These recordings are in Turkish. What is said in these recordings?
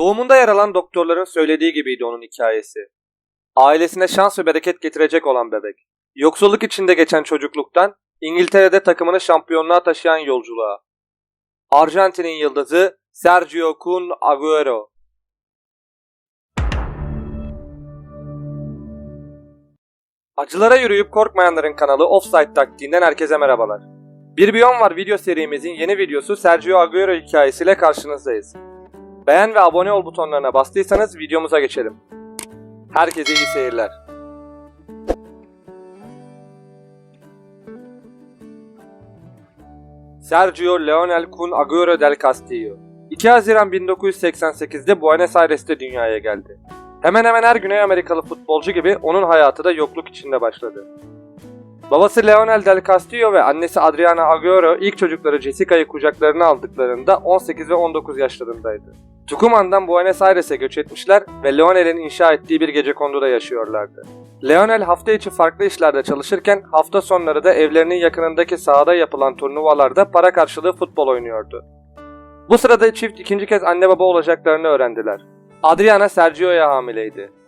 Doğumunda yer alan doktorların söylediği gibiydi onun hikayesi. Ailesine şans ve bereket getirecek olan bebek. Yoksulluk içinde geçen çocukluktan İngiltere'de takımını şampiyonluğa taşıyan yolculuğa. Arjantin'in yıldızı Sergio Kun Agüero. Acılara yürüyüp korkmayanların kanalı Offside taktiğinden herkese merhabalar. Bir Biyon var video serimizin yeni videosu Sergio Agüero hikayesiyle karşınızdayız. Beğen ve abone ol butonlarına bastıysanız videomuza geçelim. Herkese iyi seyirler. Sergio Leonel Kun Agüero del Castillo 2 Haziran 1988'de Buenos Aires'te dünyaya geldi. Hemen hemen her Güney Amerikalı futbolcu gibi onun hayatı da yokluk içinde başladı. Babası Leonel Del Castillo ve annesi Adriana Agüero ilk çocukları Jessica'yı kucaklarına aldıklarında 18 ve 19 yaşlarındaydı. Tucumán'dan Buenos Aires'e göç etmişler ve Leonel'in inşa ettiği bir gecekonduda yaşıyorlardı. Leonel hafta içi farklı işlerde çalışırken hafta sonları da evlerinin yakınındaki sahada yapılan turnuvalarda para karşılığı futbol oynuyordu. Bu sırada çift ikinci kez anne baba olacaklarını öğrendiler. Adriana Sergio'ya hamileydi.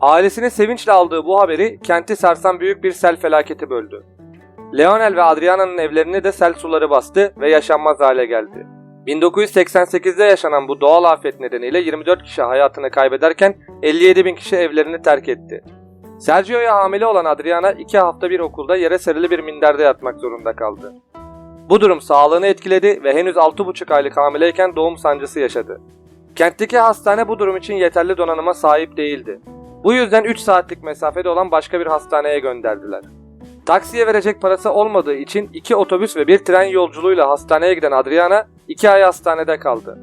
Ailesinin sevinçle aldığı bu haberi kenti sarsan büyük bir sel felaketi böldü. Leonel ve Adriana'nın evlerini de sel suları bastı ve yaşanmaz hale geldi. 1988'de yaşanan bu doğal afet nedeniyle 24 kişi hayatını kaybederken 57 bin kişi evlerini terk etti. Sergio'ya hamile olan Adriana 2 hafta bir okulda yere serili bir minderde yatmak zorunda kaldı. Bu durum sağlığını etkiledi ve henüz 6,5 aylık hamileyken doğum sancısı yaşadı. Kentteki hastane bu durum için yeterli donanıma sahip değildi. Bu yüzden 3 saatlik mesafede olan başka bir hastaneye gönderdiler. Taksiye verecek parası olmadığı için iki otobüs ve bir tren yolculuğuyla hastaneye giden Adriana 2 ay hastanede kaldı.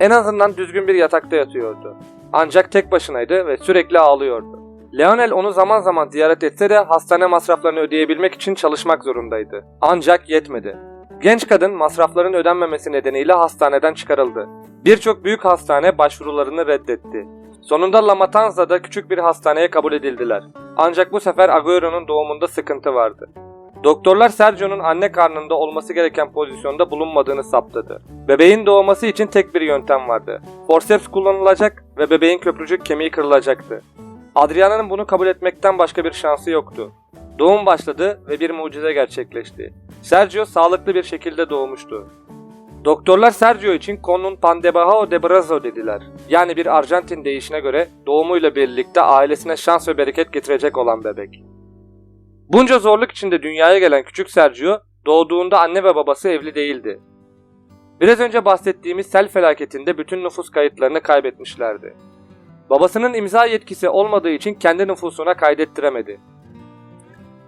En azından düzgün bir yatakta yatıyordu. Ancak tek başınaydı ve sürekli ağlıyordu. Leonel onu zaman zaman ziyaret etse de hastane masraflarını ödeyebilmek için çalışmak zorundaydı. Ancak yetmedi. Genç kadın masrafların ödenmemesi nedeniyle hastaneden çıkarıldı. Birçok büyük hastane başvurularını reddetti. Sonunda La Matanza'da küçük bir hastaneye kabul edildiler. Ancak bu sefer Agüero'nun doğumunda sıkıntı vardı. Doktorlar Sergio'nun anne karnında olması gereken pozisyonda bulunmadığını saptadı. Bebeğin doğması için tek bir yöntem vardı. Forceps kullanılacak ve bebeğin köprücük kemiği kırılacaktı. Adriana'nın bunu kabul etmekten başka bir şansı yoktu. Doğum başladı ve bir mucize gerçekleşti. Sergio sağlıklı bir şekilde doğmuştu. Doktorlar Sergio için konun pandebahao de brazo dediler. Yani bir Arjantin deyişine göre doğumuyla birlikte ailesine şans ve bereket getirecek olan bebek. Bunca zorluk içinde dünyaya gelen küçük Sergio doğduğunda anne ve babası evli değildi. Biraz önce bahsettiğimiz sel felaketinde bütün nüfus kayıtlarını kaybetmişlerdi. Babasının imza yetkisi olmadığı için kendi nüfusuna kaydettiremedi.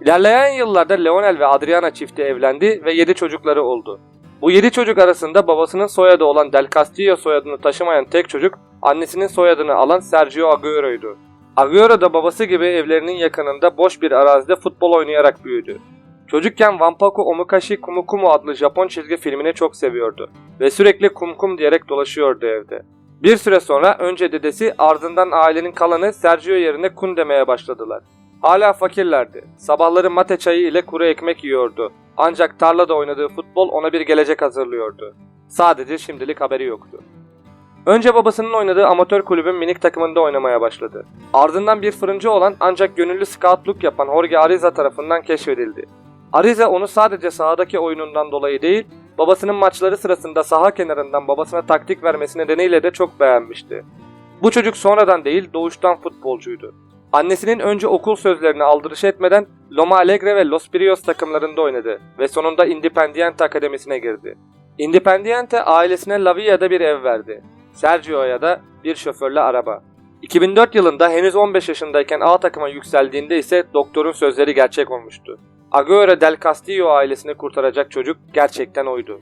İlerleyen yıllarda Leonel ve Adriana çifti evlendi ve 7 çocukları oldu. Bu 7 çocuk arasında babasının soyadı olan Del Castillo soyadını taşımayan tek çocuk annesinin soyadını alan Sergio Agüero'ydu. Agüero da babası gibi evlerinin yakınında boş bir arazide futbol oynayarak büyüdü. Çocukken Wanpaku Omukashi Kumukumu adlı Japon çizgi filmini çok seviyordu ve sürekli kumkum diyerek dolaşıyordu evde. Bir süre sonra önce dedesi ardından ailenin kalanı Sergio yerine Kun demeye başladılar. Hala fakirlerdi. Sabahları mate çayı ile kuru ekmek yiyordu. Ancak tarlada oynadığı futbol ona bir gelecek hazırlıyordu. Sadece şimdilik haberi yoktu. Önce babasının oynadığı amatör kulübün minik takımında oynamaya başladı. Ardından bir fırıncı olan ancak gönüllü scoutluk yapan Jorge Ariza tarafından keşfedildi. Ariza onu sadece sahadaki oyunundan dolayı değil, babasının maçları sırasında saha kenarından babasına taktik vermesi nedeniyle de çok beğenmişti. Bu çocuk sonradan değil doğuştan futbolcuydu. Annesinin önce okul sözlerini aldırış etmeden Loma Alegre ve Los Brios takımlarında oynadı ve sonunda Independiente Akademisi'ne girdi. Independiente ailesine La Villa'da bir ev verdi. Sergio'ya da bir şoförlü araba. 2004 yılında henüz 15 yaşındayken A takıma yükseldiğinde ise doktorun sözleri gerçek olmuştu. Agüero del Castillo ailesini kurtaracak çocuk gerçekten oydu.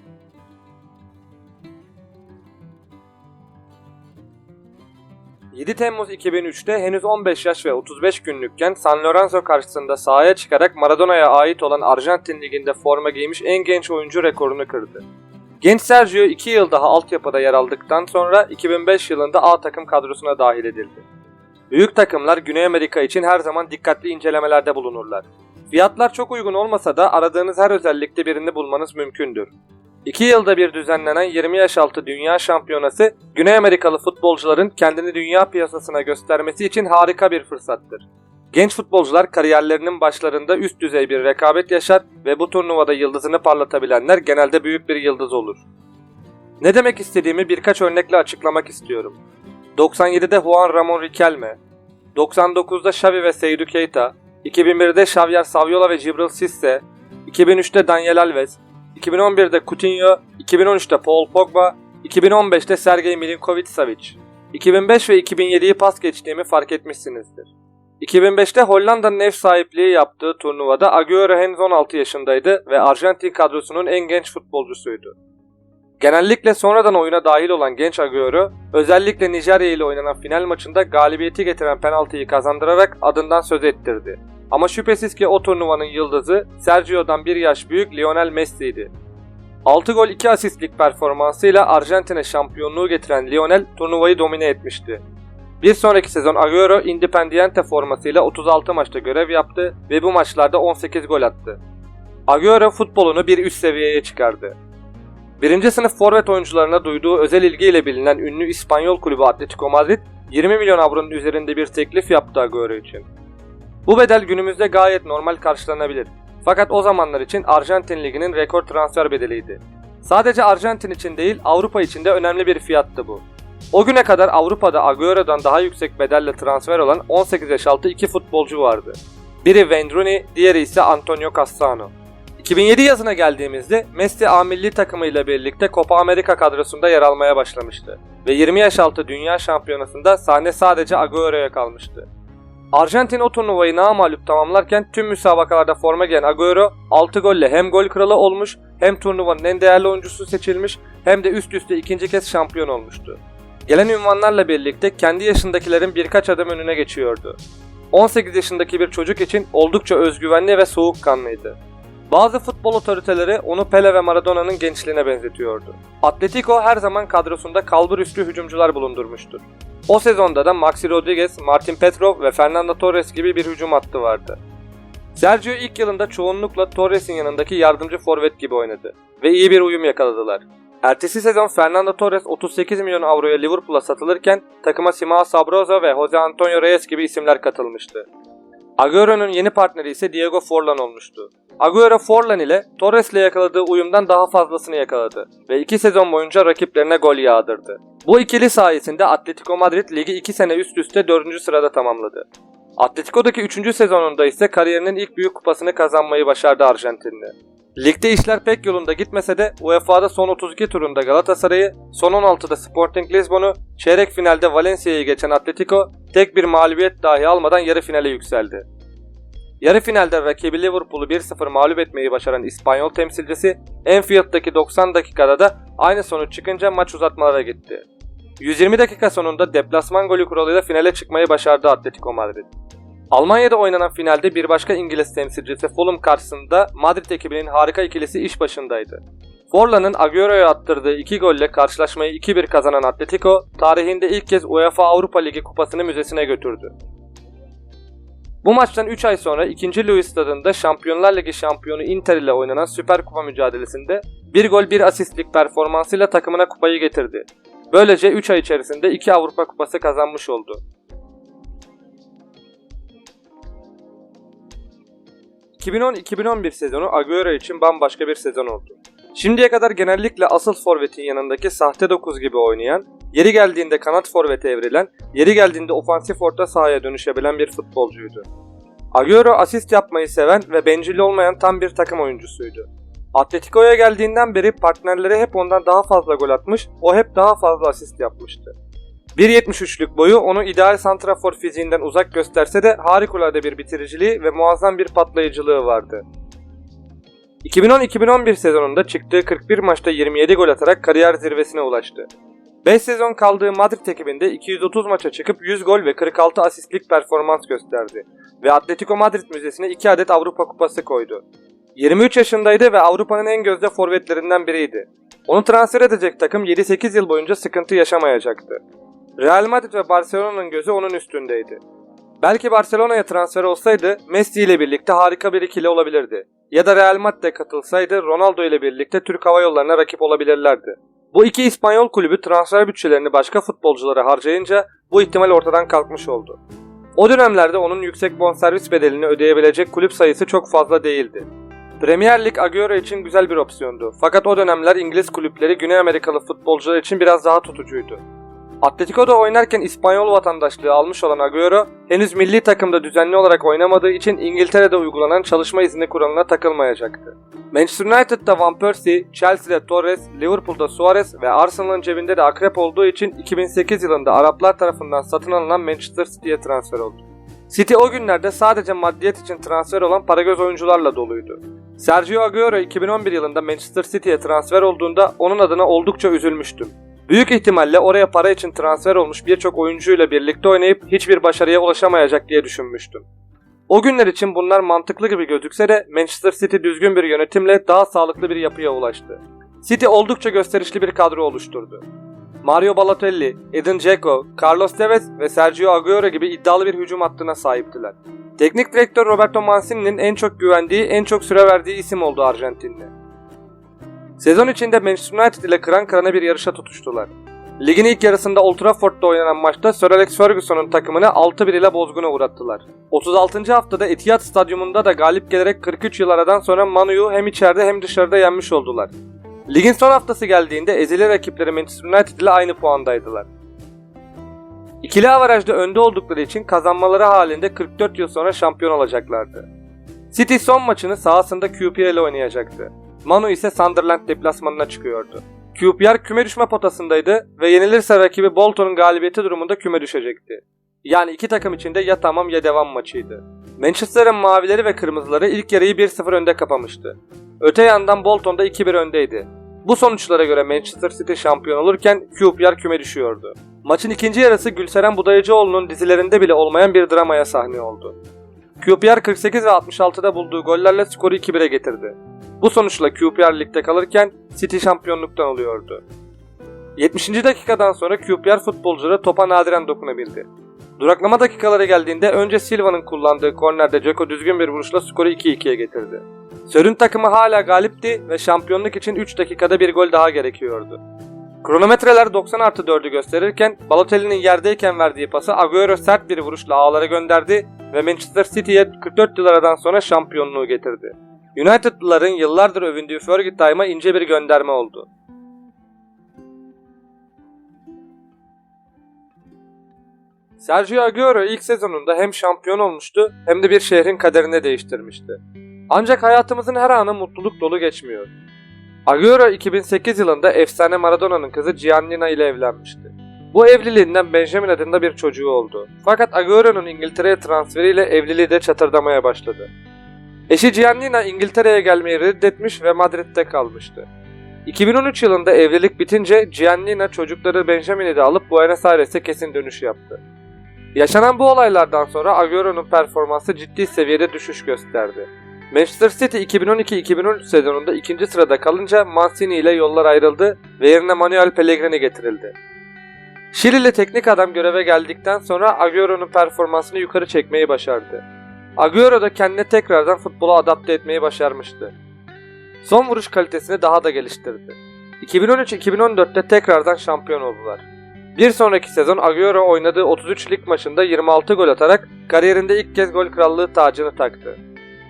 ...7 Temmuz 2003'te henüz 15 yaş ve 35 günlükken San Lorenzo karşısında sahaya çıkarak Maradona'ya ait olan Arjantin Ligi'nde forma giymiş en genç oyuncu rekorunu kırdı. Genç Sergio 2 yıl daha altyapıda yer aldıktan sonra 2005 yılında A takım kadrosuna dahil edildi. Büyük takımlar Güney Amerika için her zaman dikkatli incelemelerde bulunurlar. Fiyatlar çok uygun olmasa da aradığınız her özellikte birini bulmanız mümkündür. İki yılda bir düzenlenen 20 yaş altı dünya şampiyonası, Güney Amerikalı futbolcuların kendini dünya piyasasına göstermesi için harika bir fırsattır. Genç futbolcular kariyerlerinin başlarında üst düzey bir rekabet yaşar ve bu turnuvada yıldızını parlatabilenler genelde büyük bir yıldız olur. Ne demek istediğimi birkaç örnekle açıklamak istiyorum. 97'de Juan Ramon Riquelme, 99'da Xavi ve Seydou Keita, 2001'de Xavier Saviola ve Gibril Cisse, 2003'te Daniel Alves, 2011'de Coutinho, 2013'te Paul Pogba, 2015'te Sergey Milinkovic-Savic. 2005 ve 2007'yi pas geçtiğimi fark etmişsinizdir. 2005'te Hollanda'nın ev sahipliği yaptığı turnuvada Agüero henüz 16 yaşındaydı ve Arjantin kadrosunun en genç futbolcusuydu. Genellikle sonradan oyuna dahil olan genç Agüero, özellikle Nijerya ile oynanan final maçında galibiyeti getiren penaltıyı kazandırarak adından söz ettirdi. Ama şüphesiz ki o turnuvanın yıldızı Sergio'dan bir yaş büyük Lionel Messi'ydi. 6 gol 2 asistlik performansıyla Arjantin'e şampiyonluğu getiren Lionel turnuvayı domine etmişti. Bir sonraki sezon Agüero Independiente formasıyla 36 maçta görev yaptı ve bu maçlarda 18 gol attı. Agüero futbolunu bir üst seviyeye çıkardı. Birinci sınıf forvet oyuncularına duyduğu özel ilgiyle bilinen ünlü İspanyol kulübü Atletico Madrid 20 milyon avronun üzerinde bir teklif yaptı Agüero için. Bu bedel günümüzde gayet normal karşılanabilir. Fakat o zamanlar için Arjantin Ligi'nin rekor transfer bedeliydi. Sadece Arjantin için değil Avrupa için de önemli bir fiyattı bu. O güne kadar Avrupa'da Agüero'dan daha yüksek bedelle transfer olan 18 yaş altı iki futbolcu vardı. Biri Wayne Rooney, diğeri ise Antonio Cassano. 2007 yazına geldiğimizde Messi A milli takımıyla birlikte Copa America kadrosunda yer almaya başlamıştı ve 20 yaş altı dünya şampiyonasında sahne sadece Agüero'ya kalmıştı. Arjantin o turnuvayı namalup tamamlarken tüm müsabakalarda forma giyen Agüero 6 golle hem gol kralı olmuş hem turnuvanın en değerli oyuncusu seçilmiş hem de üst üste ikinci kez şampiyon olmuştu. Gelen ünvanlarla birlikte kendi yaşındakilerin birkaç adım önüne geçiyordu. 18 yaşındaki bir çocuk için oldukça özgüvenli ve soğukkanlıydı. Bazı futbol otoriteleri onu Pele ve Maradona'nın gençliğine benzetiyordu. Atletico her zaman kadrosunda kalbur üstü hücumcular bulundurmuştur. O sezonda da Maxi Rodriguez, Martin Petrov ve Fernando Torres gibi bir hücum hattı vardı. Sergio ilk yılında çoğunlukla Torres'in yanındaki yardımcı forvet gibi oynadı ve iyi bir uyum yakaladılar. Ertesi sezon Fernando Torres 38 milyon avroya Liverpool'a satılırken takıma Simao Sabrosa ve Jose Antonio Reyes gibi isimler katılmıştı. Agüero'nun yeni partneri ise Diego Forlan olmuştu. Agüero Forlan ile Torres'le yakaladığı uyumdan daha fazlasını yakaladı ve iki sezon boyunca rakiplerine gol yağdırdı. Bu ikili sayesinde Atletico Madrid ligi 2 sene üst üste 4. sırada tamamladı. Atletico'daki 3. sezonunda ise kariyerinin ilk büyük kupasını kazanmayı başardı Arjantinli. Ligde işler pek yolunda gitmese de UEFA'da son 32 turunda Galatasaray'ı, son 16'da Sporting Lisbon'u, çeyrek finalde Valencia'yı geçen Atletico tek bir mağlubiyet dahi almadan yarı finale yükseldi. Yarı finalde rakibi Liverpool'u 1-0 mağlup etmeyi başaran İspanyol temsilcisi Enfield'daki 90 dakikada da aynı sonuç çıkınca maç uzatmalara gitti. 120 dakika sonunda deplasman golü kuralıyla finale çıkmayı başardı Atletico Madrid. Almanya'da oynanan finalde bir başka İngiliz temsilcisi Fulham karşısında Madrid ekibinin harika ikilisi iş başındaydı. Forlan'ın Agüero'ya attırdığı 2 golle karşılaşmayı 2-1 kazanan Atletico, tarihinde ilk kez UEFA Avrupa Ligi kupasını müzesine götürdü. Bu maçtan 3 ay sonra 2. Louis stadında Şampiyonlar Ligi şampiyonu Inter ile oynanan Süper Kupa mücadelesinde 1 gol 1 asistlik performansıyla takımına kupayı getirdi. Böylece 3 ay içerisinde 2 Avrupa Kupası kazanmış oldu. 2010-2011 sezonu Agüero için bambaşka bir sezon oldu. Şimdiye kadar genellikle asıl forvetin yanındaki sahte 9 gibi oynayan, yeri geldiğinde kanat forvete evrilen, yeri geldiğinde ofansif orta sahaya dönüşebilen bir futbolcuydu. Agüero asist yapmayı seven ve bencil olmayan tam bir takım oyuncusuydu. Atletico'ya geldiğinden beri partnerleri hep ondan daha fazla gol atmış, o hep daha fazla asist yapmıştı. 1.73'lük boyu onu ideal santrafor fiziğinden uzak gösterse de harikulade bir bitiriciliği ve muazzam bir patlayıcılığı vardı. 2010-2011 sezonunda çıktığı 41 maçta 27 gol atarak kariyer zirvesine ulaştı. 5 sezon kaldığı Madrid ekibinde 230 maça çıkıp 100 gol ve 46 asistlik performans gösterdi ve Atletico Madrid Müzesi'ne 2 adet Avrupa Kupası koydu. 23 yaşındaydı ve Avrupa'nın en gözde forvetlerinden biriydi. Onu transfer edecek takım 7-8 yıl boyunca sıkıntı yaşamayacaktı. Real Madrid ve Barcelona'nın gözü onun üstündeydi. Belki Barcelona'ya transfer olsaydı Messi ile birlikte harika bir ikili olabilirdi. ya da Real Madrid katılsaydı Ronaldo ile birlikte Türk Hava Yolları'na rakip olabilirlerdi. Bu iki İspanyol kulübü transfer bütçelerini başka futbolculara harcayınca bu ihtimal ortadan kalkmış oldu. O dönemlerde onun yüksek bonservis bedelini ödeyebilecek kulüp sayısı çok fazla değildi. Premier Lig Agüero için güzel bir opsiyondu. Fakat o dönemler İngiliz kulüpleri Güney Amerikalı futbolcular için biraz daha tutucuydu. Atletico'da oynarken İspanyol vatandaşlığı almış olan Agüero, henüz milli takımda düzenli olarak oynamadığı için İngiltere'de uygulanan çalışma izni kuralına takılmayacaktı. Manchester United'da Van Persie, Chelsea'de Torres, Liverpool'da Suarez ve Arsenal'ın cebinde de akrep olduğu için 2008 yılında Araplar tarafından satın alınan Manchester City'ye transfer oldu. City o günlerde sadece maddiyet için transfer olan paragöz oyuncularla doluydu. Sergio Agüero 2011 yılında Manchester City'ye transfer olduğunda onun adına oldukça üzülmüştüm. Büyük ihtimalle oraya para için transfer olmuş birçok oyuncuyla birlikte oynayıp hiçbir başarıya ulaşamayacak diye düşünmüştüm. O günler için bunlar mantıklı gibi gözükse de Manchester City düzgün bir yönetimle daha sağlıklı bir yapıya ulaştı. City oldukça gösterişli bir kadro oluşturdu. Mario Balotelli, Edin Dzeko, Carlos Tevez ve Sergio Aguero gibi iddialı bir hücum hattına sahiptiler. Teknik direktör Roberto Mancini'nin en çok güvendiği, en çok süre verdiği isim oldu Arjantinli. Sezon içinde Manchester United ile kıran kırana bir yarışa tutuştular. Ligin ilk yarısında Old Trafford'da oynanan maçta Sir Alex Ferguson'un takımını 6-1 ile bozguna uğrattılar. 36. haftada Etihad Stadyumunda da galip gelerek 43 yıl aradan sonra Manu'yu hem içeride hem dışarıda yenmiş oldular. Ligin son haftası geldiğinde ezeli rakipleri Manchester United ile aynı puandaydılar. İkili avarajda önde oldukları için kazanmaları halinde 44 yıl sonra şampiyon olacaklardı. City son maçını sahasında QPR ile oynayacaktı. Manu ise Sunderland deplasmanına çıkıyordu. QPR küme düşme potasındaydı ve yenilirse rakibi Bolton'un galibiyeti durumunda küme düşecekti. Yani iki takım için de ya tamam ya devam maçıydı. Manchester'ın mavileri ve kırmızıları ilk yarıyı 1-0 önde kapamıştı. Öte yandan Bolton da 2-1 öndeydi. Bu sonuçlara göre Manchester City şampiyon olurken QPR küme düşüyordu. Maçın ikinci yarısı Gülseren Budayıcıoğlu'nun dizilerinde bile olmayan bir dramaya sahne oldu. QPR 48 ve 66'da bulduğu gollerle skoru 2-1'e getirdi. Bu sonuçla QPR ligde kalırken City şampiyonluktan oluyordu. 70. dakikadan sonra QPR futbolcuları topa nadiren dokunabildi. Duraklama dakikaları geldiğinde önce Silva'nın kullandığı kornerde Dzeko düzgün bir vuruşla skoru 2-2'ye getirdi. Sör'ün takımı hala galipti ve şampiyonluk için 3 dakikada bir gol daha gerekiyordu. Kronometreler 90 artı 4'ü gösterirken Balotelli'nin yerdeyken verdiği pası Agüero sert bir vuruşla ağlara gönderdi ve Manchester City'ye 44 yıl aradan sonra şampiyonluğu getirdi. United'lıların yıllardır övündüğü Fergie Time'a ince bir gönderme oldu. Sergio Aguero ilk sezonunda hem şampiyon olmuştu hem de bir şehrin kaderini değiştirmişti. Ancak hayatımızın her anı mutluluk dolu geçmiyor. Agüero 2008 yılında efsane Maradona'nın kızı Giannina ile evlenmişti. Bu evliliğinden Benjamin adında bir çocuğu oldu. Fakat Agüero'nun İngiltere'ye transferiyle evliliği de çatırdamaya başladı. Eşi Giannina İngiltere'ye gelmeyi reddetmiş ve Madrid'de kalmıştı. 2013 yılında evlilik bitince Giannina çocukları Benjamin'i de alıp Buenos Aires'e kesin dönüş yaptı. Yaşanan bu olaylardan sonra Agüero'nun performansı ciddi seviyede düşüş gösterdi. Manchester City 2012-2013 sezonunda ikinci sırada kalınca Mancini ile yollar ayrıldı ve yerine Manuel Pellegrini getirildi. Şilili teknik adam göreve geldikten sonra Agüero'nun performansını yukarı çekmeyi başardı. Agüero da kendini tekrardan futbola adapte etmeyi başarmıştı. Son vuruş kalitesini daha da geliştirdi. 2013-2014'te tekrardan şampiyon oldular. Bir sonraki sezon Agüero oynadığı 33 lig maçında 26 gol atarak kariyerinde ilk kez gol krallığı tacını taktı.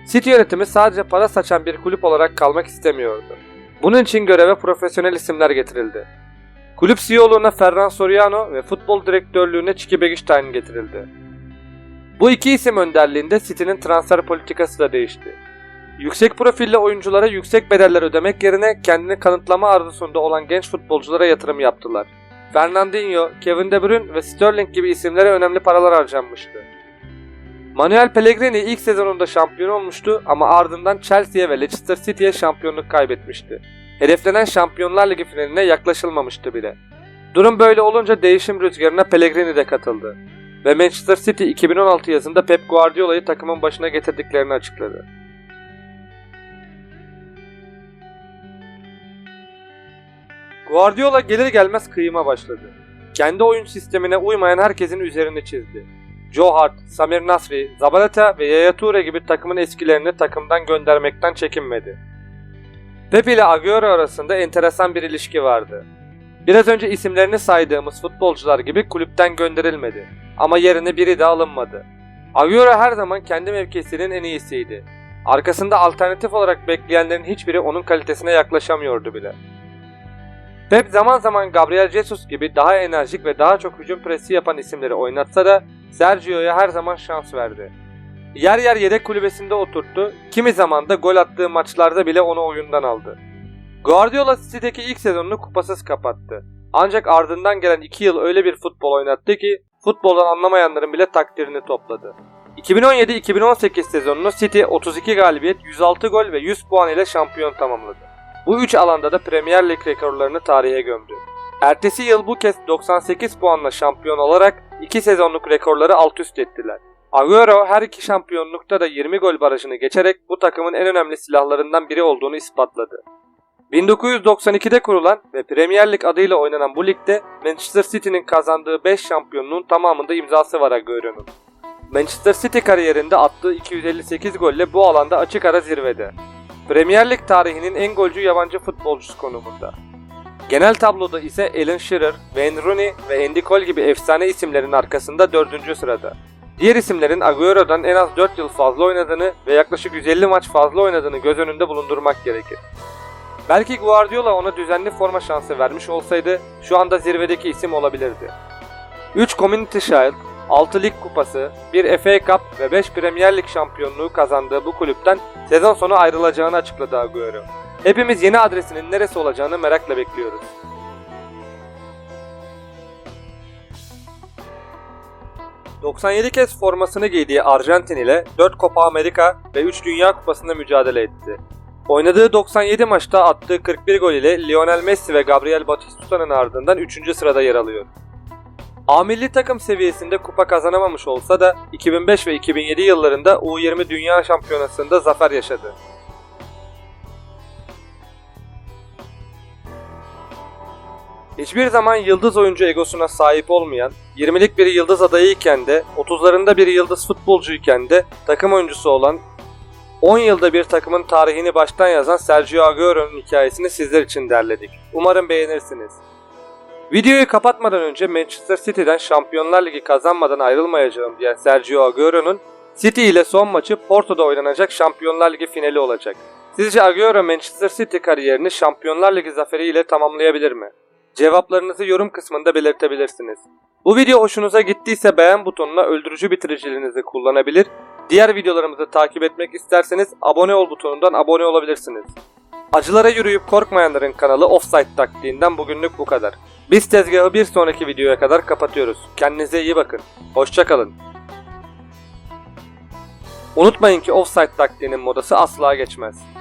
City yönetimi sadece para saçan bir kulüp olarak kalmak istemiyordu. Bunun için göreve profesyonel isimler getirildi. Kulüp CEO'luğuna Ferran Soriano ve futbol direktörlüğüne Çiki Begiçtayn getirildi. Bu iki isim önderliğinde City'nin transfer politikası da değişti. Yüksek profilli oyunculara yüksek bedeller ödemek yerine kendini kanıtlama arzusunda olan genç futbolculara yatırım yaptılar. Fernandinho, Kevin De Bruyne ve Sterling gibi isimlere önemli paralar harcanmıştı. Manuel Pellegrini ilk sezonunda şampiyon olmuştu ama ardından Chelsea'ye ve Leicester City'ye şampiyonluk kaybetmişti. Hedeflenen Şampiyonlar Ligi finaline yaklaşılmamıştı bile. Durum böyle olunca değişim rüzgarına Pellegrini de katıldı. Ve Manchester City 2016 yazında Pep Guardiola'yı takımın başına getirdiklerini açıkladı. Guardiola gelir gelmez kıyıma başladı. Kendi oyun sistemine uymayan herkesin üzerine çizdi. Joe Hart, Samir Nasri, Zabaleta ve Yaya Toure gibi takımın eskilerini takımdan göndermekten çekinmedi. Pep ile Agüero arasında enteresan bir ilişki vardı. Biraz önce isimlerini saydığımız futbolcular gibi kulüpten gönderilmedi ama yerine biri de alınmadı. Agüero her zaman kendi mevkisinin en iyisiydi. Arkasında alternatif olarak bekleyenlerin hiçbiri onun kalitesine yaklaşamıyordu bile. Pep zaman zaman Gabriel Jesus gibi daha enerjik ve daha çok hücum presi yapan isimleri oynatsa da Sergio'ya her zaman şans verdi. Yer yer yedek kulübesinde oturttu, kimi zaman da gol attığı maçlarda bile onu oyundan aldı. Guardiola City'deki ilk sezonunu kupasız kapattı. Ancak ardından gelen 2 yıl öyle bir futbol oynattı ki futboldan anlamayanların bile takdirini topladı. 2017-2018 sezonunu City 32 galibiyet, 106 gol ve 100 puan ile şampiyon tamamladı. Bu üç alanda da Premier Lig rekorlarını tarihe gömdü. Ertesi yıl bu kez 98 puanla şampiyon olarak iki sezonluk rekorları alt üst ettiler. Agüero her iki şampiyonlukta da 20 gol barajını geçerek bu takımın en önemli silahlarından biri olduğunu ispatladı. 1992'de kurulan ve Premier Lig adıyla oynanan bu ligde Manchester City'nin kazandığı 5 şampiyonluğun tamamında imzası var Agüero'nun. Manchester City kariyerinde attığı 258 golle bu alanda açık ara zirvede. Premier Lig tarihinin en golcü yabancı futbolcusu konumunda. Genel tabloda ise Alan Shearer, Wayne Rooney ve Andy Cole gibi efsane isimlerin arkasında 4. sırada. Diğer isimlerin Agüero'dan en az 4 yıl fazla oynadığını ve yaklaşık 150 maç fazla oynadığını göz önünde bulundurmak gerekir. Belki Guardiola ona düzenli forma şansı vermiş olsaydı şu anda zirvedeki isim olabilirdi. 3 Community Shield, 6 lig kupası, 1 FA Cup ve 5 Premier Lig şampiyonluğu kazandığı bu kulüpten sezon sonu ayrılacağını açıkladı Agüero. Hepimiz yeni adresinin neresi olacağını merakla bekliyoruz. ...97 kez formasını giydiği Arjantin ile 4 Copa Amerika ve 3 Dünya Kupası'nda mücadele etti. Oynadığı 97 maçta attığı 41 gol ile Lionel Messi ve Gabriel Batistuta'nın ardından 3. sırada yer alıyor. A milli takım seviyesinde kupa kazanamamış olsa da 2005 ve 2007 yıllarında U20 Dünya Şampiyonası'nda zafer yaşadı. Hiçbir zaman yıldız oyuncu egosuna sahip olmayan, 20'lik bir yıldız adayıyken de, 30'larında bir yıldız futbolcuyken de takım oyuncusu olan 10 yılda bir takımın tarihini baştan yazan Sergio Agüero'nun hikayesini sizler için derledik. Umarım beğenirsiniz. Videoyu kapatmadan önce Manchester City'den Şampiyonlar Ligi kazanmadan ayrılmayacağım diyen Sergio Agüero'nun City ile son maçı Porto'da oynanacak Şampiyonlar Ligi finali olacak. Sizce Agüero Manchester City kariyerini Şampiyonlar Ligi zaferiyle tamamlayabilir mi? Cevaplarınızı yorum kısmında belirtebilirsiniz. Bu video hoşunuza gittiyse beğen butonuna öldürücü bitiriciliğinizi kullanabilir, diğer videolarımızı takip etmek isterseniz abone ol butonundan abone olabilirsiniz. Acılara yürüyüp korkmayanların kanalı Offside taktiğinden bugünlük bu kadar. Biz tezgahı bir sonraki videoya kadar kapatıyoruz. Kendinize iyi bakın. Hoşçakalın. Unutmayın ki Offside taktiğinin modası asla geçmez.